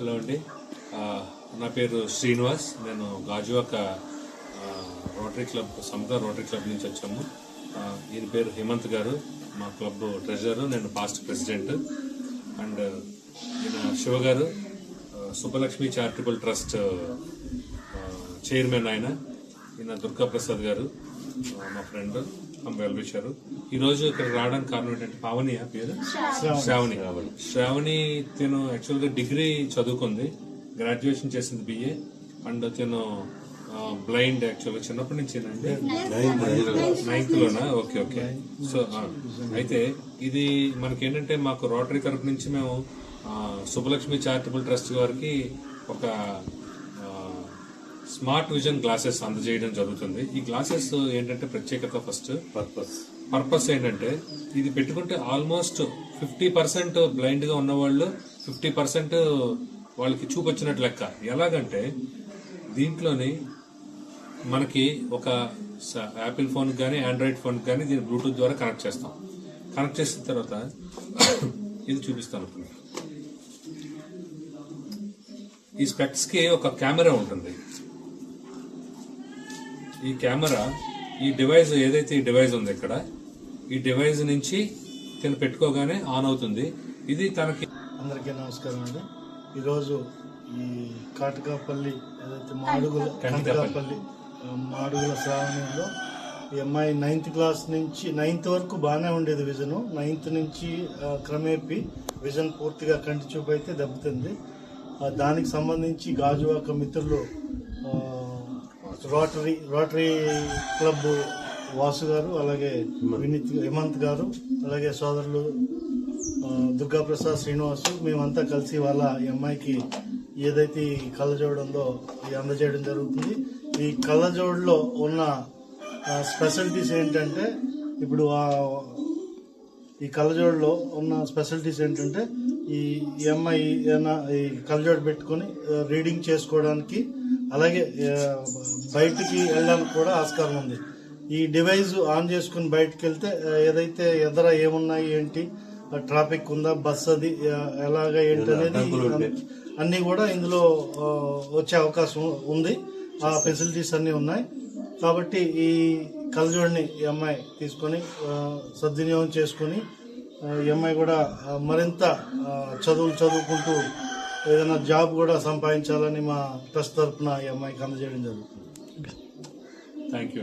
Hello అండి. నా పేరు శ్రీనివాస్. నేను గాజువాక ఒక rotary club Samata rotary club నుంచి వచ్చాము. ఈయన పేరు హేమంత్ గారు. మా క్లబ్ ట్రెజరర్. నేను పాస్ట్ ప్రెసిడెంట్ అండ్ ఈయన శివ గారు సుబ్బలక్ష్మి చారిటబుల్ ట్రస్ట్ చైర్మన్ ఆయన. ఈయన దుర్గా ప్రసాద్ గారు మా ఫ్రెండ్ వెల్ విషారు ఈ రోజు ఇక్కడ రావడానికి కారణం ఏంటంటే పావని ఆ పేరు? శ్రావణి. శ్రావణి. తను యాక్చువల్గా డిగ్రీ చదువుకుంది గ్రాడ్యుయేషన్ చేసింది బిఏ అండ్ తను బ్లైండ్ యాక్చువల్గా చిన్నప్పటి నుంచేనండి నైన్త్ లోనా? ఓకే ఓకే సో అయితే ఇది మనకి ఏంటంటే మాకు రోటరీ తరపు నుంచి మేము సుబ్బలక్ష్మి చారిటబుల్ ట్రస్ట్ వారికి ఒక స్మార్ట్ విజన్ గ్లాసెస్ అందజేయడం జరుగుతుంది. ఈ గ్లాసెస్ ఏంటంటే ప్రత్యేకత ఫస్ట్. పర్పస్ పర్పస్ ఏంటంటే ఇది పెట్టుకుంటే ఆల్మోస్ట్ ఫిఫ్టీ పర్సెంట్ బ్లైండ్గా ఉన్నవాళ్ళు ఫిఫ్టీ పర్సెంట్ వాళ్ళకి చూపొచ్చినట్టు లెక్క. ఎలాగంటే దీంట్లోని మనకి ఒక యాపిల్ ఫోన్ కానీ ఆండ్రాయిడ్ ఫోన్ కానీ దీన్ని బ్లూటూత్ ద్వారా కనెక్ట్ చేస్తాం. కనెక్ట్ చేసిన తర్వాత ఇది చూపిస్తాను ఇప్పుడు. ఈ స్పెక్స్కి ఒక కెమెరా ఉంటుంది. ఈ కెమెరా ఈ డివైస్ ఏదైతే ఈ డివైస్ ఉంది ఇక్కడ ఈ డివైస్ నుంచి తిను పెట్టుకోగానే ఆన్ అవుతుంది. ఇది తనకి అందరికీ నమస్కారం అండి. ఈరోజు ఈ కాటకాపల్లి ఏదైతే మాడుగుల కాటకాపల్లి. మాడుగుల శ్రావణంలో ఈ అమ్మాయి నైన్త్ క్లాస్ నుంచి నైన్త్ వరకు బాగానే ఉండేది విజన్ నైన్త్ నుంచి క్రమేపీ విజన్ పూర్తిగా కంటి చూపు అయితే దెబ్బతింది. దానికి సంబంధించి గాజువాక మిత్రులు రోటరీ రోటరీ క్లబ్ వాసు గారు అలాగే వినీత్ హేమంత్ గారు అలాగే సోదరులు దుర్గాప్రసాద్ శ్రీనివాసు మేమంతా కలిసి వాళ్ళ ఈ అమ్మాయికి ఏదైతే ఈ కళ్ళజోడు అందజేయడం జరుగుతుంది. ఈ కళ్ళజోడులో ఉన్న ఆ, స్పెషాలిటీస్ ఏంటంటే ఇప్పుడు ఈ కళ్ళజోడులో ఉన్న స్పెషాలిటీస్ ఏంటంటే ఈ అమ్మాయి ఏదైనా ఈ కళ్ళజోడు పెట్టుకొని రీడింగ్ చేసుకోవడానికి అలాగే బయటికి వెళ్ళడానికి కూడా ఆస్కారం ఉంది. ఈ డివైస్ ఆన్ చేసుకుని బయటకు వెళ్తే ఏదైతే ఎదర ఏమున్నాయి ఏంటి ట్రాఫిక్ ఉందా బస్ అది ఎలాగా ఏంటి అనేది అన్ని కూడా ఇందులో వచ్చే అవకాశం ఉంది. ఆ ఫెసిలిటీస్ అన్ని ఉన్నాయి. కాబట్టి ఈ కలజోడిని ఈ అమ్మాయి తీసుకొని సద్వినియోగం చేసుకొని ఈ అమ్మాయి కూడా మరింత చదువులు చదువుకుంటూ ఏదైనా జాబ్ కూడా సంపాదించాలని మా ట్రస్ట్ తరఫున ఈ అమ్మాయికి అందజేయడం జరుగుతుంది. Thank you